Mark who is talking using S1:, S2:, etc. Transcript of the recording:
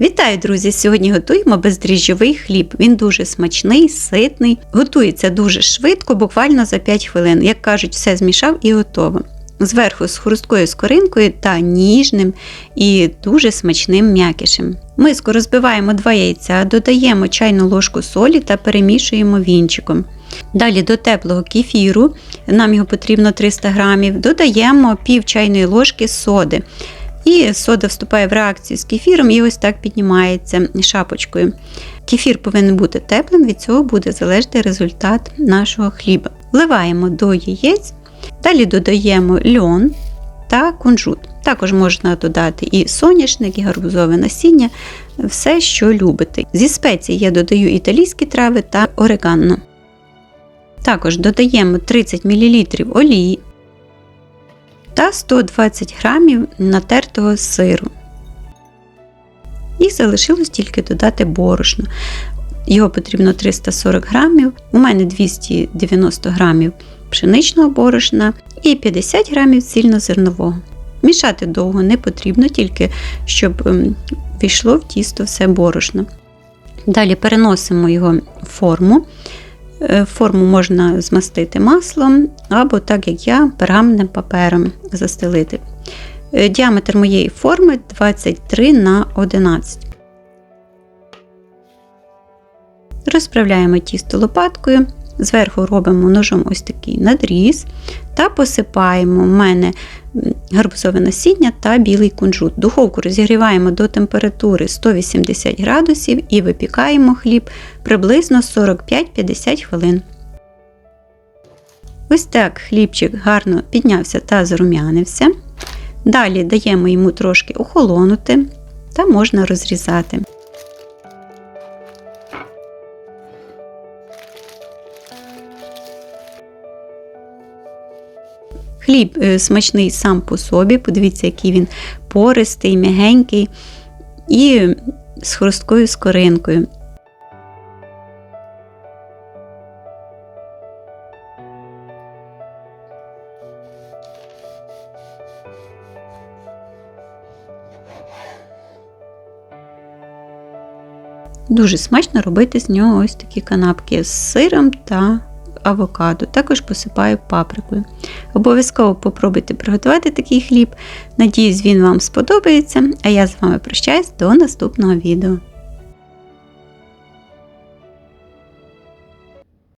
S1: Вітаю, друзі! Сьогодні готуємо бездріжджовий хліб. Він дуже смачний, ситний, готується дуже швидко, буквально за 5 хвилин. Як кажуть, все змішав і готово. Зверху з хрусткою скоринкою та ніжним і дуже смачним м'якішем. Миску розбиваємо 2 яйця, додаємо чайну ложку солі та перемішуємо вінчиком. Далі до теплого кефіру, нам його потрібно 300 грамів, додаємо пів чайної ложки соди. І сода вступає в реакцію з кефіром і ось так піднімається шапочкою. Кефір повинен бути теплим, від цього буде залежати результат нашого хліба. Вливаємо до яєць, далі додаємо льон та кунжут. Також можна додати і соняшник, і гарбузове насіння, все, що любите. Зі спецій я додаю італійські трави та орегано. Також додаємо 30 мл олії та 120 грамів натертого сиру. І залишилось тільки додати борошно. Його потрібно 340 грамів, у мене 290 грамів пшеничного борошна і 50 грамів цільнозернового. Мішати довго не потрібно, тільки щоб війшло в тісто все борошно. Далі переносимо його в форму. Е, форму можна змастити маслом, або, так як я, пергаментним папером застелити. Е, діаметр моєї форми 23 на 11. Розправляємо тісто лопаткою, зверху робимо ножом ось такий надріз та посипаємо в мене гарбузове насіння та білий кунжут. Духовку розігріваємо до температури 180 градусів і випікаємо хліб приблизно 45-50 хвилин. Ось так хлібчик гарно піднявся та зарум'янився. Далі даємо йому трошки охолонути та можна розрізати. Хліб е, смачний сам по собі, подивіться, який він пористий, м'ягенький і з хрусткою скоринкою. Дуже смачно робити з нього ось такі канапки з сиром та авокадо. Також посипаю паприкою. Обов'язково попробуйте приготувати такий хліб. Надіюсь, він вам сподобається, а я з вами прощаюсь до наступного відео.